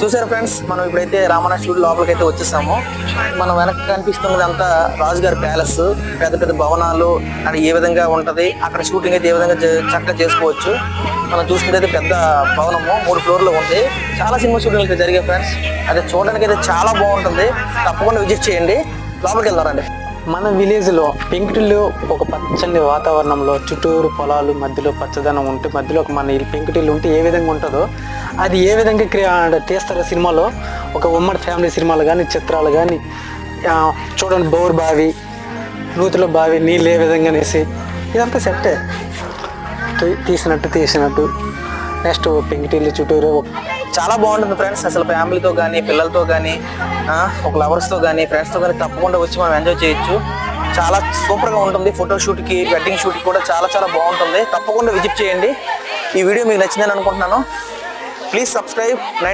చూసారు ఫ్రెండ్స్? మనం ఇప్పుడైతే రామనాథ్ స్టూడియో లోపలికి అయితే వచ్చేసాము. మనం వెనక కనిపిస్తున్నది అంతా రాజుగారి ప్యాలెస్. పెద్ద పెద్ద భవనాలు అండ్ ఏ విధంగా ఉంటది అక్కడ షూటింగ్ అయితే ఏ విధంగా చక్కగా చేసుకోవచ్చు. మనం చూసుకుంటే పెద్ద భవనము మూడు ఫ్లోర్లు ఉంది. చాలా సినిమా షూటింగ్లు అయితే జరిగాయి ఫ్రెండ్స్. అది చూడడానికి అయితే చాలా బాగుంటుంది. తప్పకుండా విజిట్ చేయండి. లోపలికి వెళ్దారండి మన విలేజ్లో పెంకుటిల్లు ఒక పచ్చని వాతావరణంలో చుట్టూరు పొలాలు మధ్యలో పచ్చదనం ఉంటే మధ్యలో ఒక మన పెంకుటిల్లు ఉంటే ఏ విధంగా ఉంటుందో అది ఏ విధంగా క్రియా తీస్తారో సినిమాలో? ఒక ఉమ్మడి ఫ్యామిలీ సినిమాలు కానీ చిత్రాలు కానీ చూడండి బోర్ బావి నూతిలో బావి నీళ్ళు ఏ విధంగా అనేసి ఇదంతా సెట్టే. తీ- తీసినట్టు తీసినట్టు. నెక్స్ట్ పెంకుటిల్లు చుట్టూరు చాలా బాగుంటుంది ఫ్రెండ్స్ అసలు ఫ్యామిలీతో కానీ పిల్లలతో కానీ ఒక లవర్స్తో కానీ ఫ్రెండ్స్తో కానీ తప్పకుండా వచ్చి మనం ఎంజాయ్ చేయొచ్చు. చాలా సూపర్గా ఉంటుంది ఫోటో షూట్కి వెడ్డింగ్ షూట్కి కూడా చాలా చాలా బాగుంటుంది. తప్పకుండా విజిట్ చేయండి. ఈ వీడియో మీకు నచ్చిందని అనుకుంటున్నాను. please subscribe.